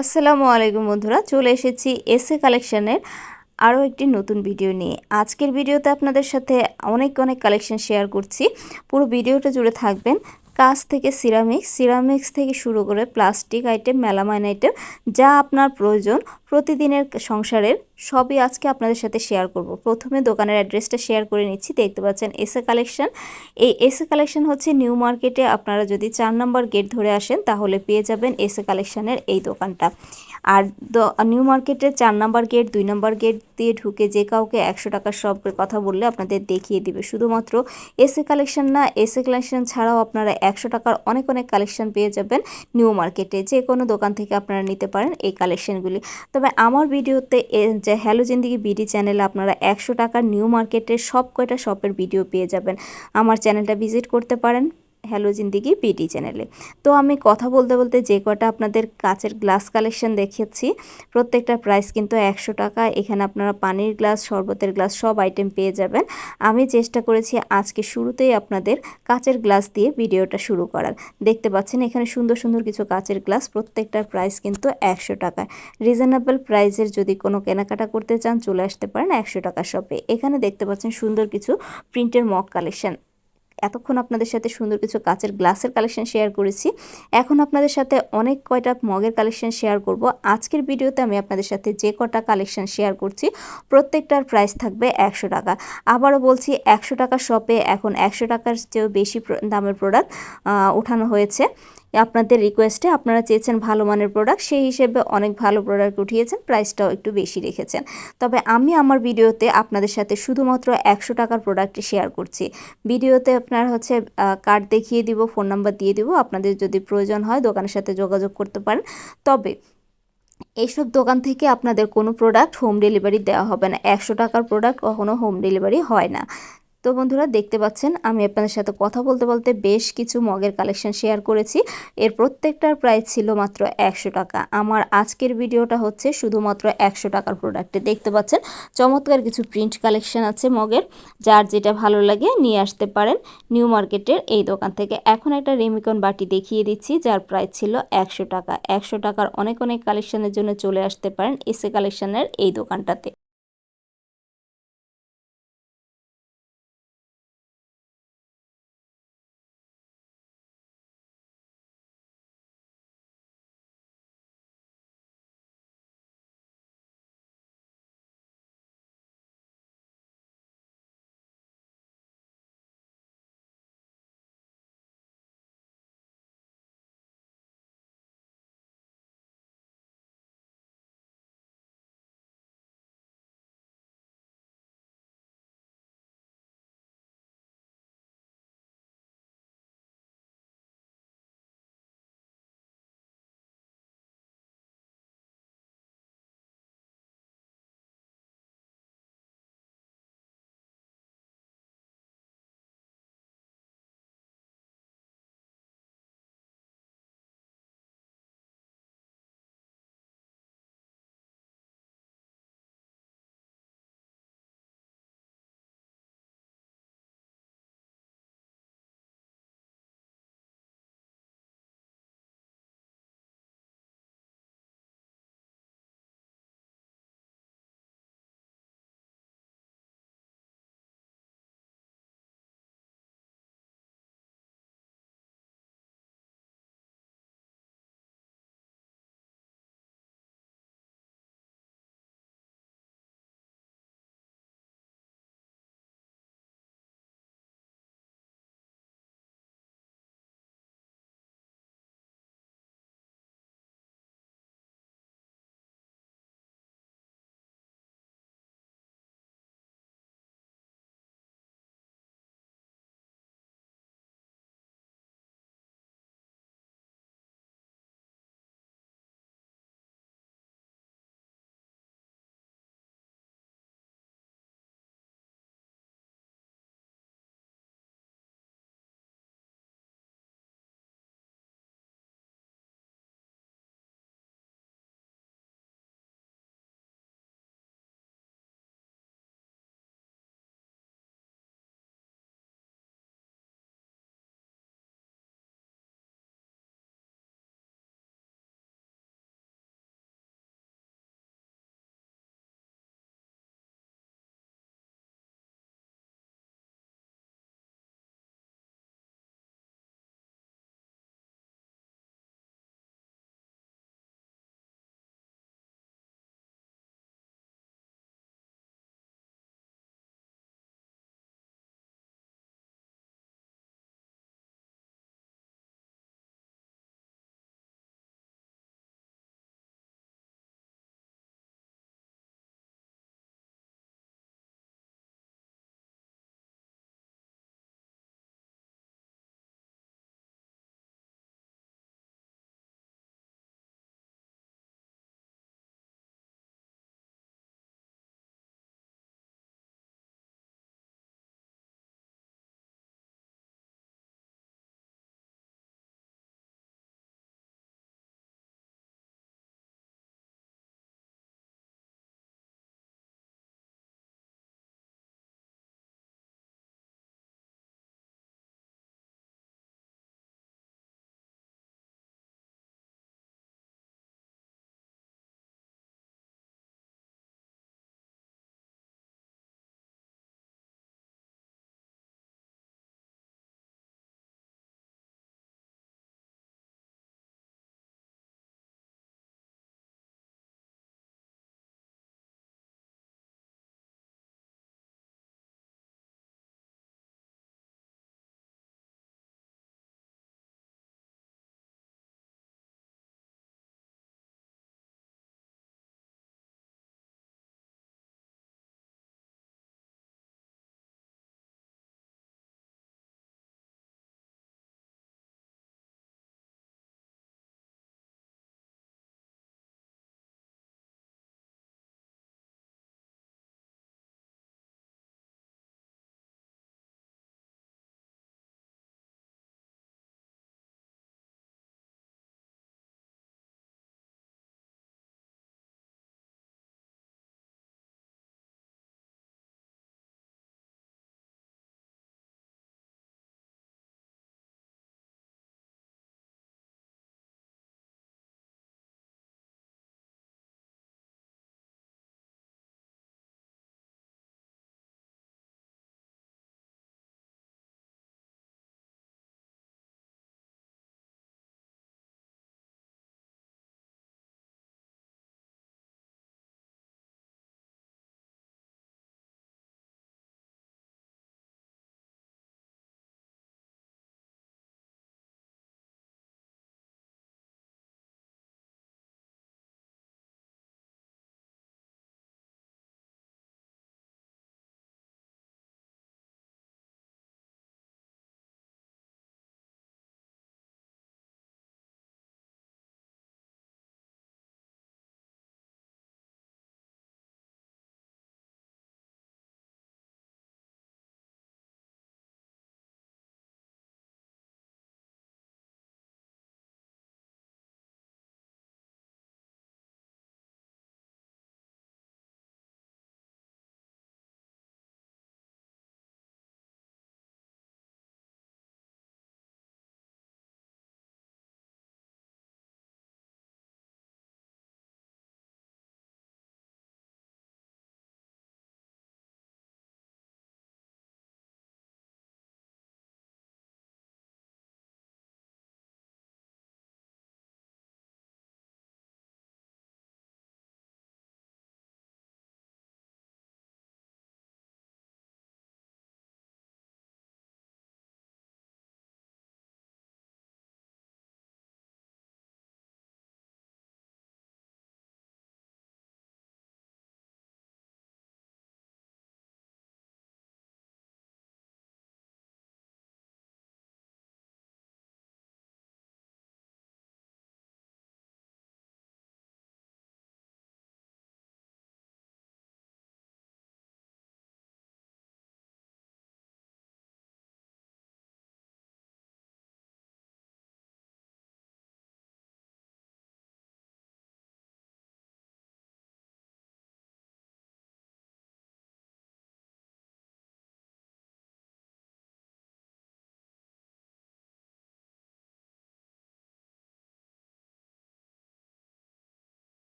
আসসালামু আলাইকুম বন্ধুরা, চলে এসেছি এসএ কালেকশনের আরও একটি নতুন ভিডিও নিয়ে। আজকের ভিডিওতে আপনাদের সাথে অনেক অনেক কালেকশন শেয়ার করছি। পুরো ভিডিওটা জুড়ে থাকবেন। কাজ থেকে সিরামিক্স সিরামিক্স থেকে শুরু করে প্লাস্টিক আইটেম, মেলামাইন আইটেম, যা আপনার প্রয়োজন প্রতিদিনের সংসারের, সবই আজকে আপনাদের সাথে শেয়ার করব। প্রথমে দোকানের অ্যাড্রেসটা শেয়ার করে নিচ্ছি। দেখতে পাচ্ছেন এসএ কালেকশন এই এসএ কালেকশন হচ্ছে নিউ মার্কেটে আপনারা যদি চার নম্বর গেট ধরে আসেন, তাহলে পেয়ে যাবেন এসএ কালেকশনের এই দোকানটা। আর নিউ মার্কেটের চার নাম্বার গেট দুই নাম্বার গেট দিয়ে ঢুকে যে কাউকে একশো টাকার সবের কথা বললে আপনাদের দেখিয়ে দিবে। শুধুমাত্র এসে কালেকশন না এসে কালেকশন ছাড়াও আপনারা একশো টাকার অনেক অনেক কালেকশন পেয়ে যাবেন নিউ মার্কেটে যে কোনো দোকান থেকে আপনারা নিতে পারেন এই কালেকশনগুলি তবে আমার ভিডিওতে যে হ্যালো জিন্দিগি বিডি চ্যানেলে আপনারা একশো টাকার নিউ মার্কেটের সব কয়টা শপের ভিডিও পেয়ে যাবেন। আমার চ্যানেলটা ভিজিট করতে পারেন। হ্যালো জিন্দিগি পিটি চ্যানেলে। তো আমি কথা বলতে বলতে যে কটা আপনাদের কাচের গ্লাস কালেকশন দেখেছি প্রত্যেকটা প্রাইস কিন্তু একশো টাকা। এখানে আপনারা পানির গ্লাস, শরবতের গ্লাস, সব আইটেম পেয়ে যাবেন। আমি চেষ্টা করেছি আজকে শুরুতেই আপনাদের কাচের গ্লাস দিয়ে ভিডিওটা শুরু করার। দেখতে পাচ্ছেন এখানে সুন্দর সুন্দর কিছু কাচের গ্লাস প্রত্যেকটার প্রাইস কিন্তু একশো টাকা। রিজনেবল প্রাইসের যদি কোনো কেনাকাটা করতে চান, চলে আসতে পারেন একশো টাকা শপে। এখানে দেখতে পাচ্ছেন সুন্দর কিছু প্রিন্টের মক কালেকশন। এতক্ষণ আপনাদের সাথে সুন্দর কিছু কাচের গ্লাসের কালেকশন শেয়ার করেছি। এখন আপনাদের সাথে অনেক কয়টা মগের কালেকশন শেয়ার করব। আজকের ভিডিওতে আমি আপনাদের সাথে যে কটা কালেকশন শেয়ার করছি, প্রত্যেকটার প্রাইস থাকবে একশো টাকা। আবারও বলছি, একশো টাকা শপে এখন একশো টাকার চেয়েও বেশি দামের প্রোডাক্ট ওঠানো হয়েছে। আপনাদের রিকোয়েস্টে আপনারা চেয়েছেন ভালো মানের প্রোডাক্ট সেই হিসেবে অনেক ভালো প্রোডাক্ট উঠিয়েছেন প্রাইসটাও একটু বেশি রেখেছেন। তবে আমি আমার ভিডিওতে আপনাদের সাথে শুধুমাত্র একশো টাকার প্রোডাক্টটি শেয়ার করছি। ভিডিওতে আপনার হচ্ছে কার্ড দেখিয়ে দিব ফোন নাম্বার দিয়ে দিব, আপনাদের যদি প্রয়োজন হয় দোকানের সাথে যোগাযোগ করতে পারেন। তবে এইসব দোকান থেকে আপনাদের কোনো প্রোডাক্ট হোম ডেলিভারি দেওয়া হবে না। একশো টাকার প্রোডাক্ট কখনো হোম ডেলিভারি হয় না। তো বন্ধুরা দেখতে পাচ্ছেন, আমি আপনাদের সাথে কথা বলতে বলতে বেশ কিছু মগের কালেকশন শেয়ার করেছি। এর প্রত্যেকটার প্রাইস ছিল মাত্র একশো টাকা। আমার আজকের ভিডিওটা হচ্ছে শুধুমাত্র একশো টাকার প্রোডাক্টে দেখতে পাচ্ছেন, চমৎকার কিছু প্রিন্ট কালেকশন আছে মগের। যার যেটা ভালো লাগে নিয়ে আসতে পারেন নিউ মার্কেটের এই দোকান থেকে। এখন একটা রেমিকন বাটি দেখিয়ে দিচ্ছি, যার প্রাইস ছিল একশো টাকা। একশো টাকার অনেক অনেক কালেকশনের জন্য চলে আসতে পারেন এসে কালেকশনের এই দোকানটাতে।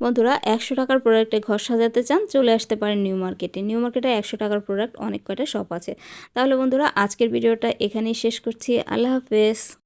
বন্ধুরা, একশো টাকার প্রোডাক্টে ঘর সাজাতে চান, চলে আসতে পারেন নিউ মার্কেটে। নিউ মার্কেটে একশো টাকার প্রোডাক্ট অনেক কয়টা শপ আছে। তাহলে বন্ধুরা, আজকের ভিডিওটা এখানেই শেষ করছি। আল্লাহ হাফেজ।